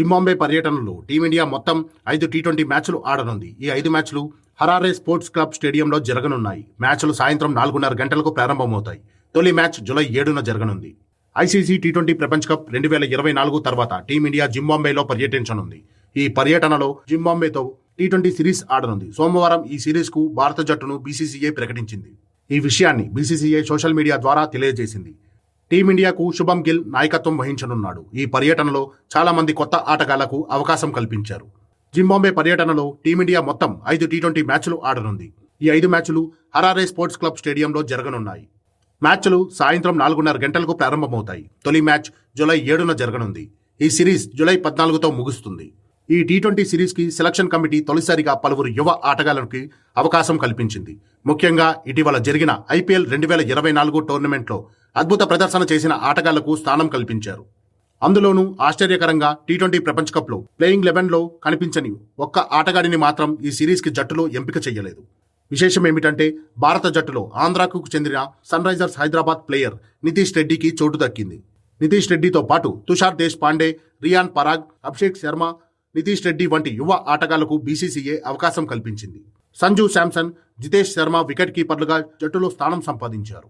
జింబాంబే పర్యటనలో టీమిండియా మొత్తం ఐదు టీ ట్వంటీ మ్యాచ్లు ఆడనుంది. ఈ ఐదు మ్యాచ్లు హరారే స్పోర్ట్స్ క్లబ్ స్టేడియంలో జరగనున్నాయి. మ్యాచ్లు సాయంత్రం నాలుగున్నర గంటలకు ప్రారంభమవుతాయి. తొలి మ్యాచ్ జులై ఏడున జరగనుంది. ఐసీసీ టీ ట్వంటీ ప్రపంచ కప్ రెండు వేల ఇరవై నాలుగు తర్వాత టీమిండియా జింబాంబేలో పర్యటించనుంది. ఈ పర్యటనలో జింబాంబేతో టీ ట్వంటీ సిరీస్ ఆడనుంది. సోమవారం ఈ సిరీస్కు భారత జట్టును బీసీసీఐ ప్రకటించింది. ఈ విషయాన్ని బీసీసీఐ సోషల్ మీడియా ద్వారా తెలియజేసింది. టీమిండియాకు శుభం గిల్ నాయకత్వం వహించనున్నాడు. ఈ పర్యటనలో చాలామంది కొత్త ఆటగాళ్ళకు అవకాశం కల్పించారు. జింబాంబే పర్యటనలో టీమిండియా మొత్తం ఐదు టీ ట్వంటీ మ్యాచ్లు ఆడనుంది. ఈ ఐదు మ్యాచ్లు హరారే స్పోర్ట్స్ క్లబ్ స్టేడియంలో జరగనున్నాయి. మ్యాచ్లు సాయంత్రం నాలుగున్నర గంటలకు ప్రారంభమవుతాయి. తొలి మ్యాచ్ జూలై ఏడున జరగనుంది. ఈ సిరీస్ జూలై పద్నాలుగుతో ముగుస్తుంది. ఈ టీ ట్వంటీ సిరీస్కి సెలక్షన్ కమిటీ తొలిసారిగా పలువురు యువ ఆటగాళ్ళకి అవకాశం కల్పించింది. ముఖ్యంగా ఇటీవల జరిగిన ఐపీఎల్ రెండు వేల ఇరవై నాలుగు టోర్నమెంట్లో అద్భుత ప్రదర్శన చేసిన ఆటగాళ్ళకు స్థానం కల్పించారు. అందులోనూ ఆశ్చర్యకరంగా టీ ట్వంటీ ప్రపంచ కప్లో ప్లేయింగ్ లెవెన్లో కనిపించని ఒక్క ఆటగాడిని మాత్రం ఈ సిరీస్కి జట్టులో ఎంపిక చేయలేదు. విశేషం ఏమిటంటే భారత జట్టులో ఆంధ్రాకు చెందిన sun Risers Hyderabad player Nitish రెడ్డికి చోటు దక్కింది. నితీష్ రెడ్డితో పాటు తుషార్ దేశ్ పాండే రియాన్ పరాగ్ అభిషేక్ శర్మ నితీష్ రెడ్డి వంటి యువ ఆటగాళ్ళకు బీసీసీఏ అవకాశం కల్పించింది. సంజు శాంసన్ జితేష్ శర్మ వికెట్ కీపర్లుగా జట్టులో స్థానం సంపాదించారు.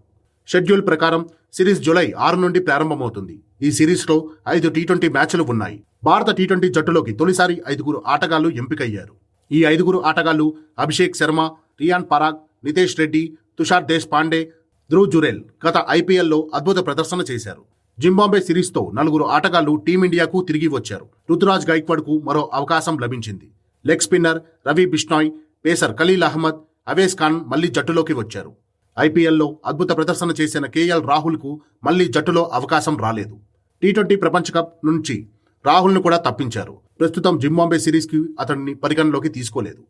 షెడ్యూల్ ప్రకారం సిరీస్ జులై ఆరు నుండి ప్రారంభమవుతుంది. ఈ సిరీస్లో ఐదు టీ ట్వంటీ మ్యాచ్లు ఉన్నాయి. భారత టీ ట్వంటీ జట్టులోకి తొలిసారి ఐదుగురు ఆటగాళ్ళు ఎంపికయ్యారు. ఈ ఐదుగురు ఆటగాళ్ళు అభిషేక్ శర్మ రియాన్ పరాగ్ నితేష్ రెడ్డి తుషార్ దేశ్ పాండే ధ్రువ్ జురేల్ గత ఐపీఎల్లో అద్భుత ప్రదర్శన చేశారు. జింబాంబే సిరీస్తో నలుగురు ఆటగాళ్ళు టీమిండియాకు తిరిగి వచ్చారు. రుతురాజ్ గైక్వాడ్కు మరో అవకాశం లభించింది. Leg spinner Ravi Bishnoi pacer Khaleel Ahmed Avesh Khan మళ్ళీ జట్టులోకి వచ్చారు. ఐపీఎల్లో అద్భుత ప్రదర్శన చేసిన కేఎల్ రాహుల్కు మళ్ళీ జట్టులో అవకాశం రాలేదు. టీ ట్వంటీ ప్రపంచ కప్ నుంచి రాహుల్ను కూడా తప్పించారు. ప్రస్తుతం జింబాంబే సిరీస్కి అతడిని పరిగణలోకి తీసుకోలేదు.